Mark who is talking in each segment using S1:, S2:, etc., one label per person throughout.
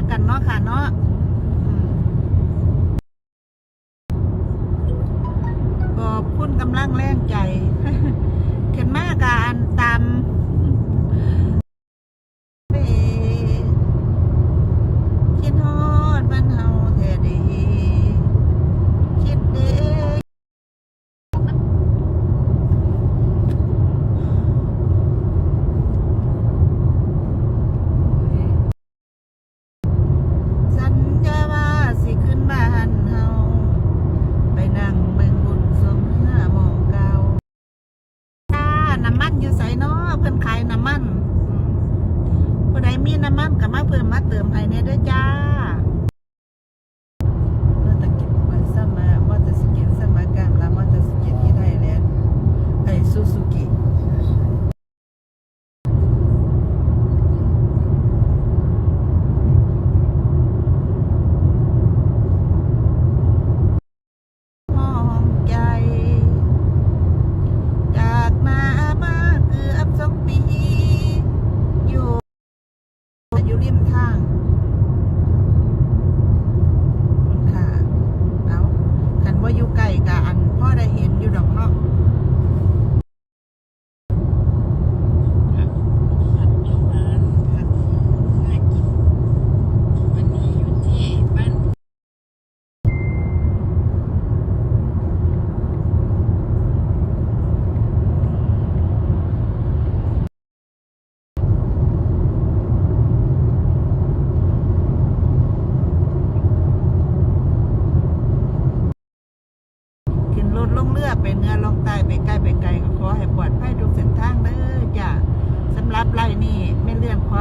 S1: กับบ่ว่ากันเนาะค่ะเนาะขอบคุณกำลังแรงใจเข็นมากการตามเป้คิดฮอดมันเฮาแท้ดี คิดเด้ สัญญาว่าสิขึ้นบ้านเฮาไปนั่งเบิ่งบุญสมเมื่อหมองเก่าจ้าน้ำมันอยู่ใส่นาะเพิ่นขายน้ำมันอืมผู้ใด มีน้ำมันกับมาเพิ่มมาเติมให้ในด้วยจ้าเมื่อตะกี้ไปสมามอเตอร์สเก็ตสมากรรมแล้วมอเตอร์สเก็ตที่ไทยแลนด์ไอ้ซูซูกิ ห้องใจ จากมามาเกือบสองปี อยู่ อยู่ริมทางค่ะ เอากันว่าอยู่ไกลกะอันพ่อ ได้เห็นอยู่ดอกเนาะ
S2: ผัดเปรี้ยวหวานผัดน่ากิน วันนี้อยู่ที่บ้าน
S1: ขึ้นรถลงเรือไปเหนื้อลงใต้ไปใกล้ไปไกลก็ขอให้ปลอดภัยทุกเส้นทางเด้อจ้ะสำหรับไร นี่ไม่เลื่อนขอ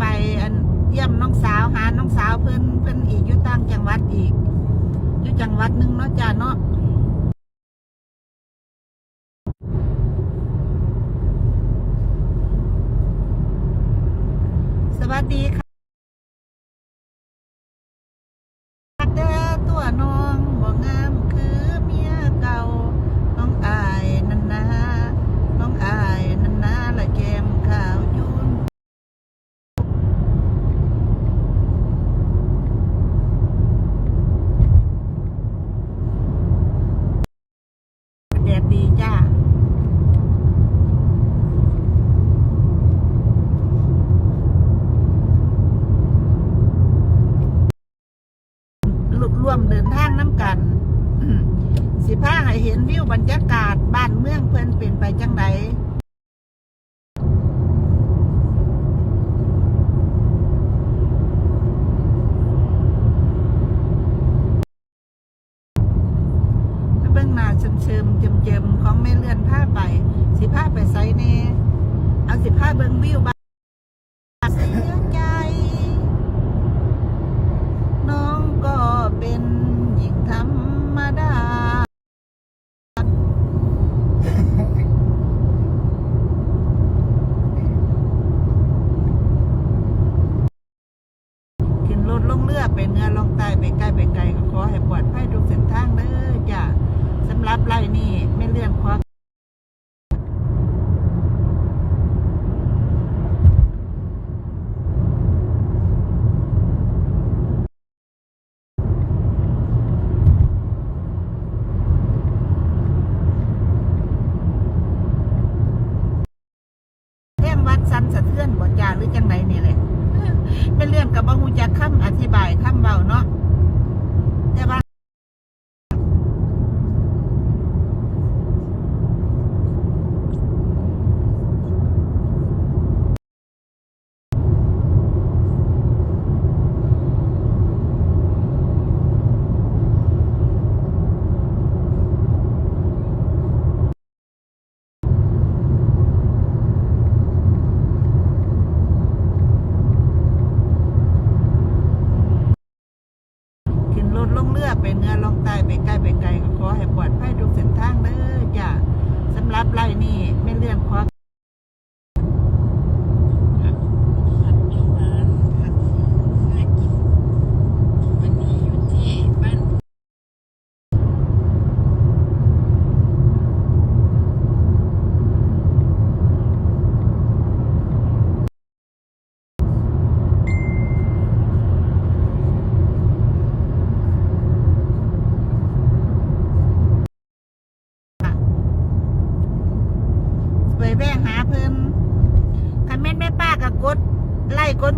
S1: ไปอันเยี่ยมน้องสาวหาน้องสาวเพิ่นเพิ่นอีกอยู่ต่างจังหวัดอีกอยู่จังหวัดหนึ่งเนาะจ้าเนาะสวัสดีค่ะเด้อตัวน้องบ่งามคือเมียเก่า น้องอายนันนา น้องอายนันนาละแกมขาวยุน แดดดีจ้า ร่ วมเดินทางน้ำกัน สิพาให้เห็นวิวบรรยากาศบ้านเมืองเพื่อนเป็นไปจังไดเบื้องหน้าเชิมๆเจิมๆของแม่เลื่อนผ้าไป สิผ้าไปไซเน่เอาสิผ้าเบิ้งวิวบ้านเสียใจ น้องก็เป็นหญิงธรรมดา ขึ้นรถลง เหนื้อลงใต้ไปใกล้ไปไกลก็ขอให้ปลอดภัยทุกเส้นทางเด้อจ้ะสำหรับไรนี่ไม่เลื่อนขอเร่งวัดสันสะเทือนบ่จาหรือจังไหนนี่แหละ เป็นเรื่องกับบ่ฮู้จักคำอธิบายคำเบาเนาะแต่ว่าขึ้นรถลงเรือไปเหนื้อลงใต้ไปใกล้ไปไกลก็ขอให้ปลอดภัยทุกเส้นทางเด้อจ้ะสำหรับไรนี่ไม่เรื่องขอ
S2: ผัดผัดเปรี้ยวหวานผัดน่ากิน วันนี้อยู่ที่บ้าน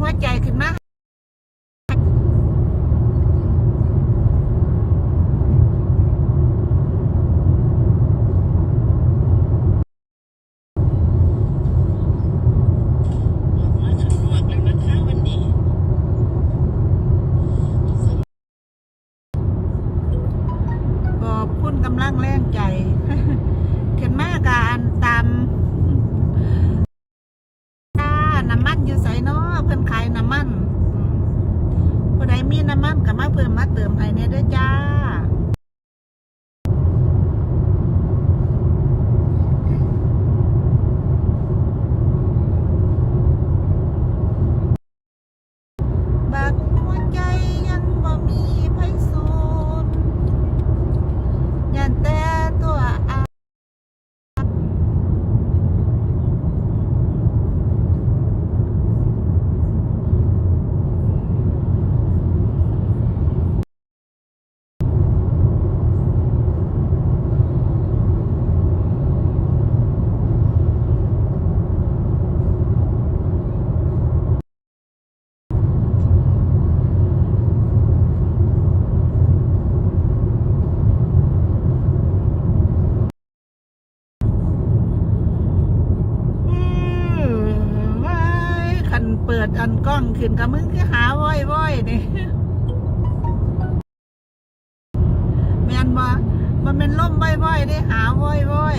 S1: หัวใจขึ้นมา
S2: ออกมาข้างนอกแล้วนะคะวันนี้
S1: ขอบคุณ กำลังแรงใจเขียนมาการตามต้าน้ำมันอยู่ใส่เนาะเพิ่นขายน้ำมันผู้ใดมีน้ำมันก็มาเพิ่มมาเติมให้เนี่ยด้วยจ้า บักหัวใจยังบ่มีไผสูนยันแต่ตัวอา อืมว้ายคันเปิด อันกล้องขึ้นกับมึงคือหาว้อยว้อยนี่แม่นบ่มันเป็นล่มว้อยว้อยได้หาว้อยว้อย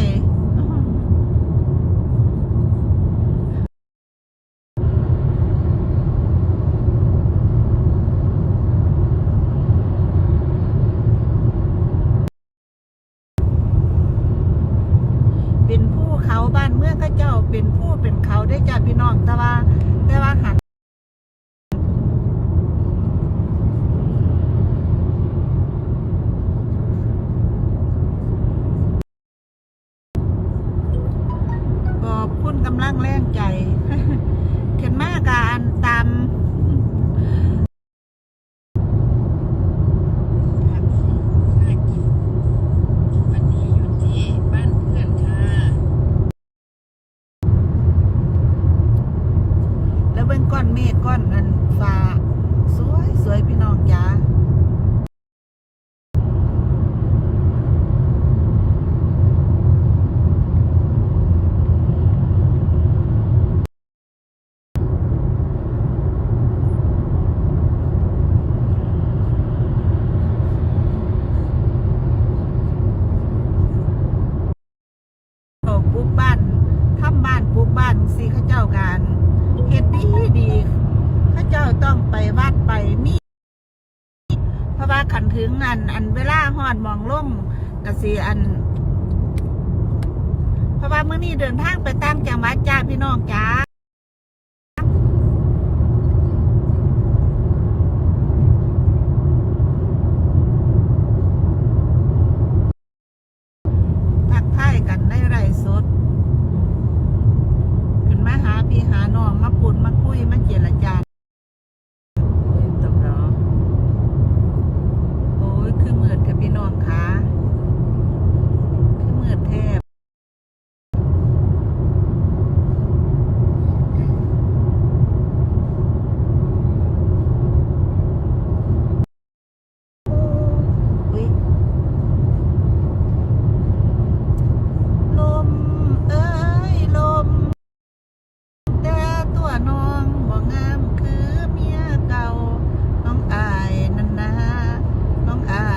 S1: เป็นผู้เขาบ้านเมืองก็เจ้าเป็นผู้เป็นเขาได้จ้าพี่น้องแต่ว่าแต่ว่าหัน ขอบคุณกำลังแรงใจ ขึ้นมาการตาม
S2: ผักน่ากิน วันนี้อยู่ที่บ้านเพื่อนค่ะ
S1: แล้วเบิ่งก้อนเมฆก้อนนั้นฟ้าสวยสวยพี่น้องจ๋าโอ้ปลูกบ้านทำบ้านปลูกบ้านสิเข้าเจ้าการเฮ็ดดีดีเข้าเจ้าต้องไปวัดไปมี เพราะว่าขัน ถึงอันอันเวลาหอดมองลงกะสีอัน เพราะว่าเมื่อนี้เดินทางไปตั้งจังหวัดจ้าพี่น้องจ้า